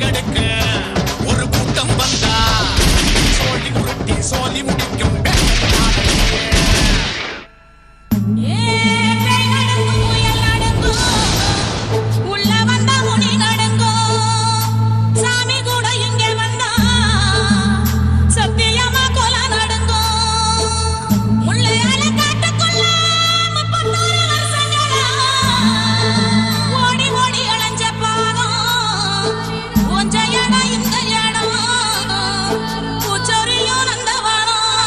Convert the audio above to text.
மகனுக்கு